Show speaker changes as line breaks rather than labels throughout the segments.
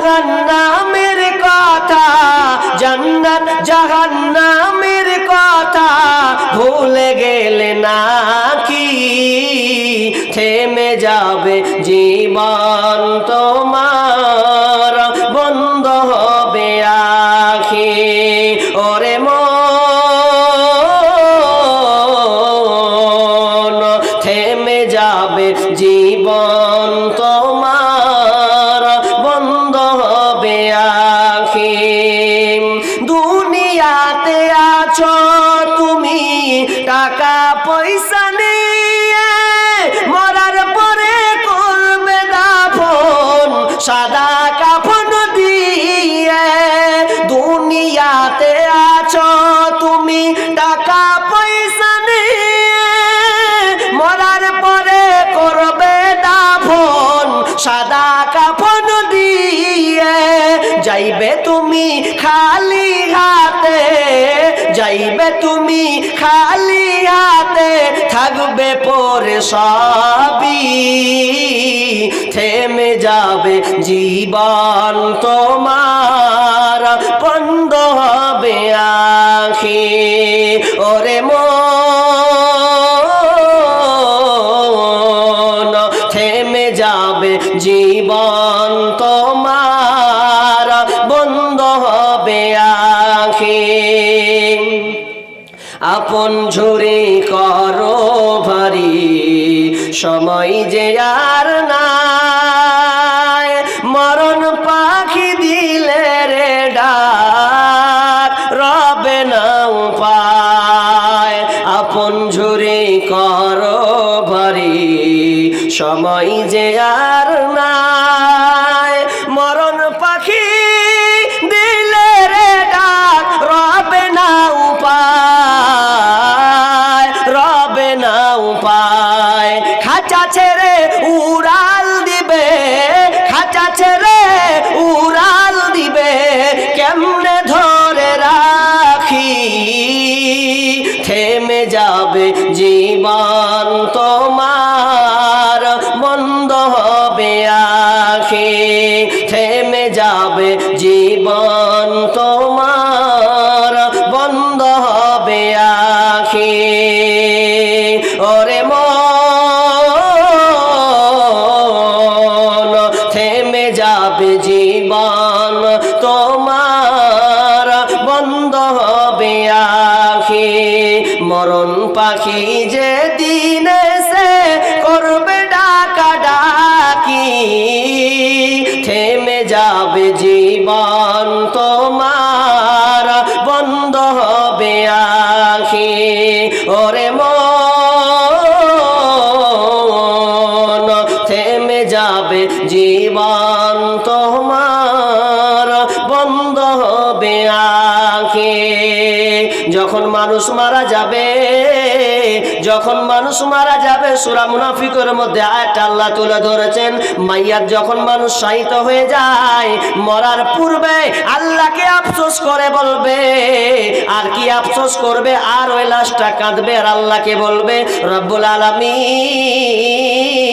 জাহান্নামের কথা, জান্নাত জাহান্নামের কথা ভুলে গেলে নাকি? থেমে যাবে জীবন তোমার, বন্ধ হবে আখি। ওরে থেমে যাবে জীবন তোমার। খালি হাতে, যাইবে তুমি খালি হাতে, থাকবে পরে সবই। থেমে যাবে জীবন তোমার বন্ধ হবে আখি ওরে মন, থেমে যাবে জীবন আপন ঝুরি করো ভারি। সময় যে আর নাই। মরণ পাখি দিলে রে ডাক, রবে না উপায়। আপন ঝুরি করো ভারি। সময় যে আর নাই। উড়াল দিবে, খাঁচা ছেড়ে উড়াল দিবে, কেমনে ধরে রাখি? থেমে যাবে জীবন তোমার বন্ধ হবে আখি। থেমে যাবে থেমে যাবে জীবন তোমার, বন্ধ হবে আখি। যখন মানুষ মারা যাবে, যখন মানুষ মারা যাবে, সুরা মুনাফিকের মধ্যে আয়াতটা আল্লাহ তুলে ধরেছেন, মাইয়ার যখন মানুষ শাহিত হয়ে যায়, মরার পূর্বে আল্লাহকে আফসোস করে বলবে, আর কি আফসোস করবে, আর ওই লাশটা কাঁদবে, আর আল্লাহকে বলবে, রব্বুল আলামিন।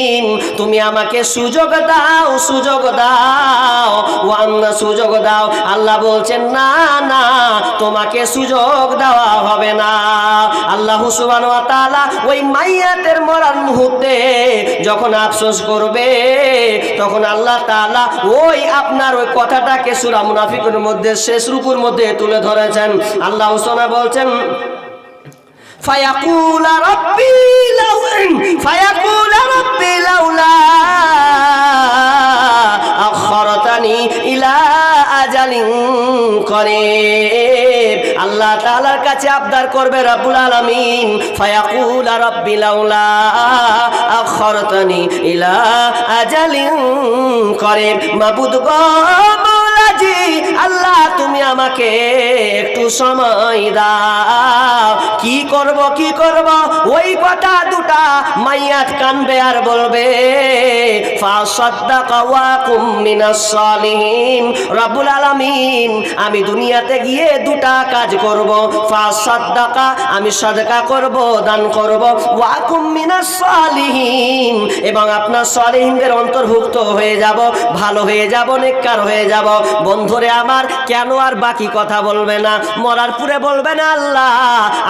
তুমি আমাকে সুযোগ দাও সুযোগ দাও। ও আল্লাহ সুযোগ দাও। আল্লাহ বলছেন, না না, তোমাকে সুযোগ দেওয়া হবে না। আল্লাহ তাআলা ওই মাইয়াতের মরার মুহূর্তে যখন আফসোস করবে, তখন আল্লাহ তাআলা ওই আপনার ওই কথাটাকে সুরা মুনাফিকের মধ্যে, শেষ রূপুর মধ্যে তুলে ধরেছেন। আল্লাহ সুবহানাহু বলছেন ফায়াকুল রব্বি লাউ ফায়াকুল রাব্বি লাউলা, আখরতানি ইলা আজালিন করিব। আল্লাহ তাআলার কাছে আবদার করবে রব্বুল আলামিন, ফায়াকুল রাব্বি লাউলা, আখরতানি ইলা আজালিন করিব। মাবুদ গো মাওলাজি আল্লাহ তুমি আমাকে একটু সময় দাও। কি করব কি করব? ওই কথা দুটা মাইয়াত কানবে আর বলবে সালিহিন। রব্বুল আমি দুনিয়াতে গিয়ে দুটা কাজ করব ফাসাদ্দাকা আমি সাদকা করব, দান করব। ওয়া কুম মিনাস সালিহিন। এবং আপনার সালিহিনদের অন্তর্ভুক্ত হয়ে যাব, ভালো হয়ে যাব, নেককার হয়ে যাব। বন্ধুরে আমার, কেন আর বাকি কথা বলবে না? মরার পুরে বলবে না আল্লাহ,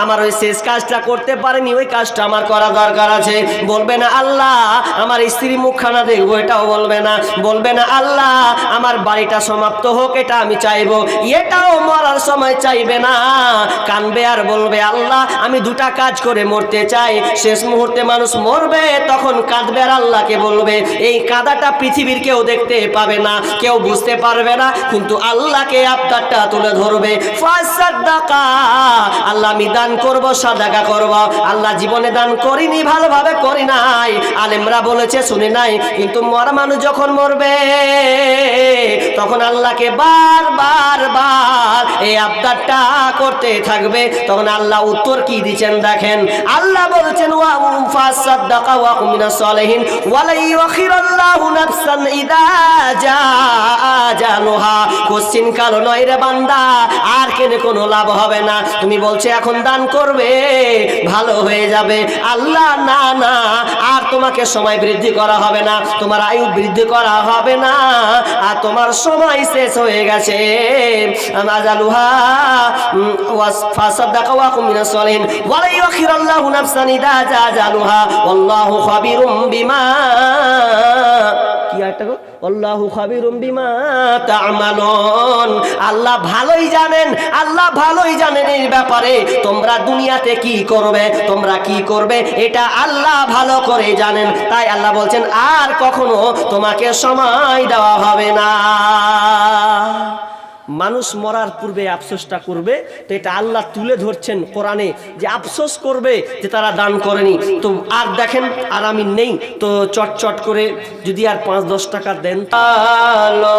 আমার ওই শেষ কাজটা করতে পারেনি, ওই কাজটা আমার করা দরকার আছে। বলবে না আল্লাহ, আমার স্ত্রী মুখখানা দেখব, এটাও বলবে না। বলবে না আল্লাহ, আমার বাড়িটা সমাপ্ত হোক, এটা আমি চাইব। এটাও মরার সময় চাইবে না। কানবে আর বলবে, আল্লাহ, আমি দুটা কাজ করে মরতে চাই। শেষ মুহূর্তে মানুষ মরবে, তখন কাঁদবে আর আল্লাহকে বলবে। এই কাদাটা পৃথিবীর কেউ দেখতে পাবে না, কেউ বুঝতে পারবে না। কিন্তু আল্লাহকে আবদারটা তুলে ধরবে। আল্লাহ আমি দান করব, সাদাকা করব। আল্লাহ জীবনে দান করিনি, ভালোভাবে করি নাই। আলেমরা বলেছে, শুনি নাই। কিন্তু মরা মানুষ যখন মরবে, তখন আল্লাহকে বার বার এই আবদারটা করতে থাকবে। তখন আল্লাহ উত্তর কি দিচ্ছেন দেখেন। আল্লাহ বলছেন ওয়া ওয়া মিনাস সালিহিন। ওয়ালা ইউখিরাল্লাহু নাফসান ইদা জাআ। আজালুহা কোশ্চিন কালো নয় রে বান্দা, আর কেনে কোনো লাভ হবে না। তুমি বলছো, এখন দান করবে, ভালো হয়ে যাবে। আল্লাহ, না না, আর তোমাকে সময় বৃদ্ধি করা হবে না। তোমার আয়ু বৃদ্ধি করা হবে না, আর তোমার সময় শেষ হয়ে গেছে। আজালুহা ওয়াস ওয়া কুম মিনাস সালিহিন। ওয়ালা ইউখিরাল্লাহু নাফসান কি গো? আল্লাহু আল্লাহ ভালোই জানেন, আল্লাহ ভালোই জানেন এই ব্যাপারে। তোমরা দুনিয়াতে কি করবে, তোমরা কি করবে, এটা আল্লাহ ভালো করে জানেন। তাই আল্লাহ বলছেন, আর কখনো তোমাকে সময় দেওয়া হবে না। মানুষ মরার পূর্বে আফসোসটা করবে, তো এটা আল্লাহ তুলে ধরছেন কোরআনে যে আফসোস করবে যে তারা দান করেনি। তো আর দেখেন, আর আমি নেই, তো চটচট চট করে যদি আর পাঁচ দশ টাকা দেন, তাহলে